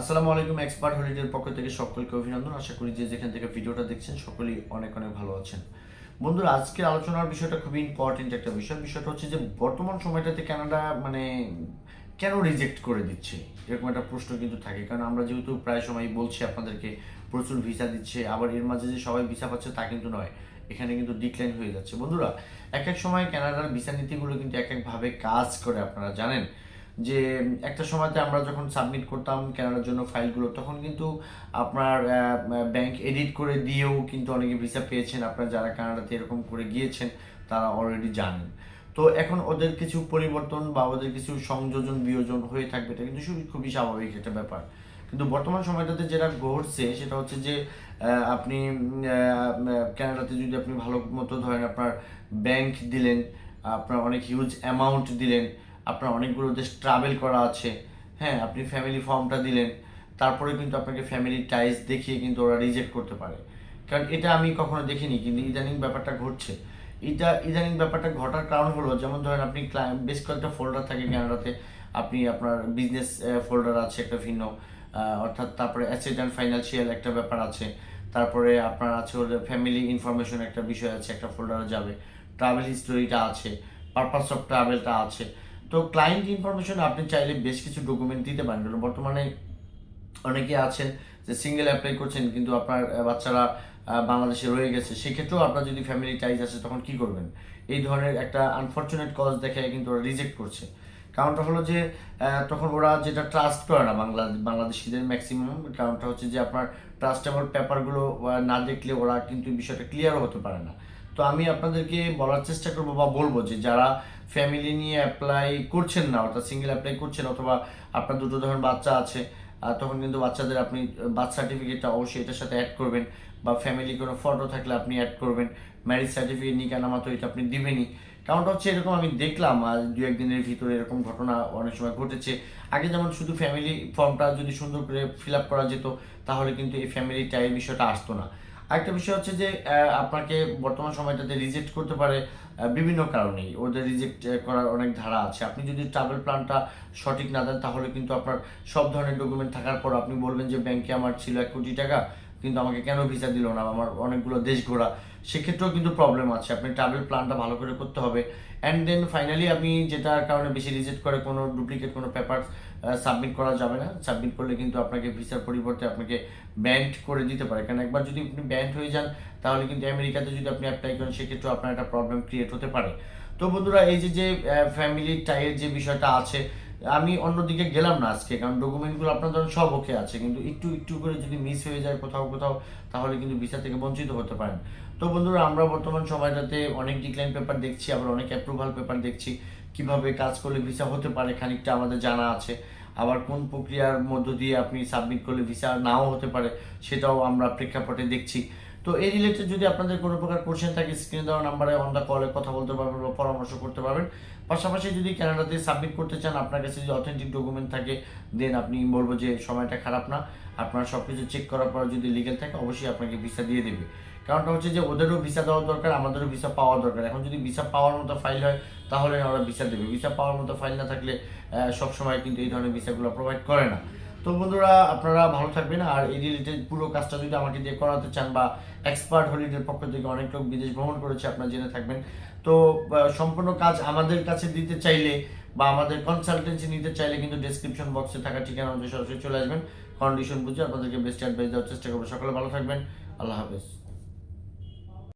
আসসালামু আলাইকুম এক্সপার্ট হলিডের পক্ষ থেকে সকলকে অভিনন্দন। আশা করি যে যেখান থেকে ভিডিওটা দেখছেন, সকলেই অনেক অনেক ভালো আছেন। বন্ধুরা আজকের আলোচনার বিষয়টা খুবই ইম্পর্টেন্ট একটা বিষয়। বিষয়টা হচ্ছে যে, বর্তমান সময়টাতে কানাডা মানে কেন রিজেক্ট করে দিচ্ছে? এরকম একটা প্রশ্ন কিন্তু থাকে। কারণ আমরা যেহেতু প্রায় সময় বলছি আপনাদেরকে, প্রচুর ভিসা দিচ্ছে, আবার এর মাঝে যে সবাই ভিসা পাচ্ছে তা কিন্তু নয়। এখানে কিন্তু ডিক্লাইন হয়ে যাচ্ছে। বন্ধুরা, এক এক সময় কানাডার ভিসা নীতিগুলো কিন্তু এক একভাবে কাজ করে, আপনারা জানেন। যে একটা সময়তে আমরা যখন সাবমিট করতাম কেনার জন্য ফাইলগুলো, তখন কিন্তু আপনার ব্যাংক এডিট করে দিয়েও কিন্তু অনেকে ভিসা পেয়েছেন। আপনারা যারা কানাডাতে এরকম করে গিয়েছেন, তারা অলরেডি জানেন। তো এখন ওদের কিছু পরিবর্তন বা ওদের কিছু সংযোজন, বিয়োজন হয়ে থাকবে, এটা কিন্তু খুবই স্বাভাবিক একটা ব্যাপার। কিন্তু বর্তমান সময়টাতে যেটা ঘটছে, সেটা হচ্ছে যে আপনি কানাডাতে যদি আপনি ভালো মতো ধরেন আপনার ব্যাংক দিলেন, আপনার অনেক হিউজ অ্যামাউন্ট দিলেন আপনার অনেকগুলো দেশ ট্রাভেল করা আছে। হ্যাঁ আপনি ফ্যামিলি ফর্মটা দিলেন। তারপরে কিন্তু আপনাকে ফ্যামিলি টাইজ দেখিয়ে কিন্তু ওরা রিজেক্ট করতে পারে। কারণ এটা আমি কখনো দেখিনি, কিন্তু ইদানিং ব্যাপারটা ঘটছে। এটা, ইদানিং ব্যাপারটা ঘটার কারণ হলো, যেমন ধরেন আপনি বেশ কয়েকটা ফোল্ডার থাকে ক্যানাডাতে আপনি আপনার বিজনেস ফোল্ডার আছে একটা ভিন্ন অর্থাৎ তারপরে অ্যাসেট অ্যান্ড ফাইন্যান্সিয়াল একটা ব্যাপার আছে। তারপরে আপনার আছে ওদের ফ্যামিলি ইনফরমেশন একটা বিষয় আছে, একটা ফোল্ডারে যাবে। ট্রাভেল হিস্টোরিটা আছে পারপাস অফ ট্রাভেলটা আছে। তো ক্লায়েন্ট ইনফরমেশন আপনি চাইলে বেশ কিছু ডকুমেন্ট দিতে পারেন। কারণ বর্তমানে অনেকে আছেন যে সিঙ্গেল অ্যাপ্লাই করছেন কিন্তু আপনার বাচ্চারা বাংলাদেশে রয়ে গেছে। সেক্ষেত্রেও আপনার যদি ফ্যামিলি টাইজ আছে তখন কি করবেন? এই ধরনের একটা আনফর্চুনেট কজ দেখে কিন্তু ওরা রিজেক্ট করছে। কারণটা হলো যে তখন ওরা যেটা ট্রাস্ট করে না বাংলা বাংলাদেশিদের ম্যাক্সিমাম কারণটা হচ্ছে যে আপনার ট্রাস্টেবল পেপারগুলো না দেখলে ওরা কিন্তু বিষয়টা ক্লিয়ারও হতে পারে না। তো আমি আপনাদেরকে বলার চেষ্টা করব বা বলব যে যারা ফ্যামিলি নিয়ে অ্যাপ্লাই করছেন না, অর্থাৎ সিঙ্গেল অ্যাপ্লাই করছেন অথবা আপনার দুটো ধরনের বাচ্চা আছে তখন কিন্তু বাচ্চাদের আপনি বার্থ সার্টিফিকেটটা অবশ্যই এটার সাথে অ্যাড করবেন বা ফ্যামিলি কোনো ফটো থাকলে আপনি অ্যাড করবেন ম্যারেজ সার্টিফিকেট নিকানামা তো এটা আপনি দিবেনই। কারণটা হচ্ছে এরকম আমি দেখলাম আর দু একদিনের ভিতরে এরকম ঘটনা অনেক সময় ঘটেছে। আগে যেমন শুধু ফ্যামিলি ফর্মটা যদি সুন্দর করে ফিল আপ করা যেত, তাহলে কিন্তু এই ফ্যামিলি টাইয়ের বিষয়টা আসতো না। আরেকটা বিষয় হচ্ছে যে আপনাকে বর্তমান সময়টাতে রিজেক্ট করতে পারে বিভিন্ন কারণেই। ওদের রিজেক্ট করার অনেক ধারা আছে। আপনি যদি ট্রাভেল প্ল্যানটা সঠিক না দেন, তাহলে কিন্তু আপনার সব ধরনের ডকুমেন্ট থাকার পর আপনি বলবেন যে ব্যাংকে আমার ছিল এক কোটি টাকা। কিন্তু আমাকে কেন ভিসা দিল না? আমার অনেকগুলো দেশ ঘোরা। সেক্ষেত্রেও কিন্তু প্রবলেম আছে। আপনি ট্রাভেল প্ল্যানটা ভালো করে করতে হবে। অ্যান্ড দেন ফাইনালি আপনি যেটার কারণে বেশি রিজেক্ট করে কোনো ডুপ্লিকেট কোনো পেপার সাবমিট করা যাবে না। সাবমিট করলে কিন্তু আপনাকে ভিসার পরিবর্তে আপনাকে ব্যান্ড করে দিতে পারে। কারণ একবার যদি আপনি ব্যান্ড হয়ে যান, তাহলে কিন্তু আমেরিকাতে যদি আপনি অ্যাপ্লাই করেন, সেক্ষেত্রেও আপনার একটা প্রবলেম ক্রিয়েট হতে পারে। তো বন্ধুরা, এই যে যে ফ্যামিলি টাইয়ের যে বিষয়টা আছে আমি অন্যদিকে গেলাম না আজকে, কারণ ডকুমেন্টগুলো আপনার ধরুন সব ওকে আছে, কিন্তু একটু একটু করে যদি মিস হয়ে যায় কোথাও কোথাও, তাহলে কিন্তু ভিসা থেকে বঞ্চিত হতে পারেন। তো বন্ধুরা, আমরা বর্তমান সময়টাতে অনেক ডিক্লাইন পেপার দেখছি, আবার অনেক অ্যাপ্রুভাল পেপার দেখছি, কীভাবে কাজ করলে ভিসা হতে পারে খানিকটা আমাদের জানা আছে। আবার কোন প্রক্রিয়ার মধ্য দিয়ে আপনি সাবমিট করলে ভিসা নাও হতে পারে, সেটাও আমরা প্রেক্ষাপটে দেখছি। তো এই রিলেটেড যদি আপনাদের কোনো প্রকার কোশ্চেন থাকে স্ক্রিনে দেওয়া নাম্বারে অন দ্য কলে কথা বলতে পারবেন বা পরামর্শ করতে পারবেন। পাশাপাশি যদি কানাডাতে সাবমিট করতে চান, আপনার কাছে যদি অথেন্টিক ডকুমেন্ট থাকে দেন আপনি বলব যে সময়টা খারাপ না। আপনার সব কিছু চেক করার পর যদি লিগেল থাকে, অবশ্যই আপনাকে ভিসা দিয়ে দেবে। কারণটা হচ্ছে যে ওদেরও ভিসা দেওয়া দরকার, আমাদেরও ভিসা পাওয়া দরকার। এখন যদি ভিসা পাওয়ার মতো ফাইল হয়, তাহলে ওরা ভিসা দেবে। ভিসা পাওয়ার মতো ফাইল না থাকলে সবসময় কিন্তু এই ধরনের ভিসাগুলো প্রোভাইড করে না। তো বন্ধুরা, আপনারা ভালো থাকবেন। আর এই রিলেটেড পুরো কাজটা যদি আমাকে দিয়ে করাতে চান বা এক্সপার্ট হলিডের পক্ষ থেকে অনেক লোক বিদেশ ভ্রমণ করেছে, আপনারা জেনে থাকবেন। তো সম্পূর্ণ কাজ আমাদের কাছে দিতে চাইলে বা আমাদের কনসালটেন্সি নিতে চাইলে কিন্তু ডিসক্রিপশন বক্সে থাকা ঠিকানা অনুযায়ী সরাসরি চলে আসবেন। কন্ডিশন বুঝে আপনাদেরকে বেস্ট অ্যাডভাইস দেওয়ার চেষ্টা করব। সকলে ভালো থাকবেন। আল্লাহ হাফেজ।